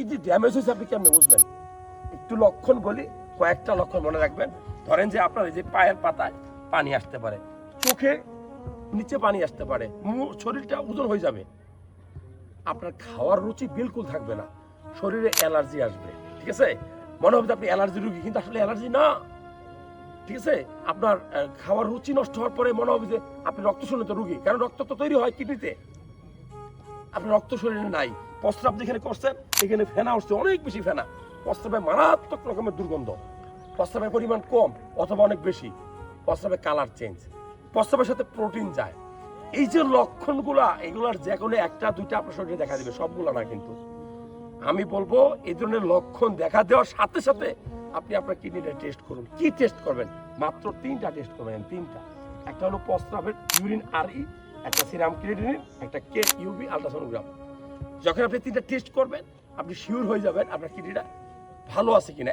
Kidney damage হয়েছে, আপনি কেমনে বুঝবেন? একটু লক্ষণ বলি, কয়েকটা লক্ষণ মনে রাখবেন। ধরেন যে আপনার এই যে পায়ের পাতায় পানি আসতে পারে, চোখে নিচে পানি আসতে পারে শরীরটা ওজন হয়ে যাবে। আপনার খাওয়ার রুচি বিলকুল থাকবে না, শরীরে অ্যালার্জি আসবে, ঠিক আছে? মনে হবে যে আপনি অ্যালার্জি রুগী, কিন্তু আসলে অ্যালার্জি না। ঠিক আছে? আপনার খাওয়ার রুচি নষ্ট হওয়ার পরে মনে হবে যে আপনি রক্ত শূন্যতা রুগী, কারণ রক্ত তো তৈরি হয় কিডনিতে। আপনার রক্ত শরীরে নাই, প্রস্রাব যেখানে করছেন, এখানে ফেনা উঠছে, অনেক বেশি ফেনা। প্রস্রাবে মারাত্মক রকমের দুর্গন্ধ। প্রস্রাবের পরিমাণ কম অথবা অনেক বেশি। প্রস্রাবের কালার চেঞ্জ প্রস্রাবের সাথে প্রোটিন যায়। এই যে লক্ষণগুলা, এগুলার যে কোনো একটা, দুইটা আপনার শরীরে দেখা দেবে, সবগুলো না কিন্তু। আমি বলব, এই ধরনের লক্ষণ দেখা দেওয়ার সাথে সাথে আপনি আপনার কিডনিটা টেস্ট করুন। কি টেস্ট করবেন? মাত্র তিনটা টেস্ট করবেন, তিনটা। একটা হলো প্রস্রাবের ইউরিন আর ই একটা সিরাম ক্রিয়েটিনিন, একটা কে ইউবি আলট্রাসোনোগ্রাম যখন আপনি তিনটা টেস্ট করবেন, আপনি শিওর হয়ে যাবেন আপনার কিডনিটা ভালো আছে কিনা।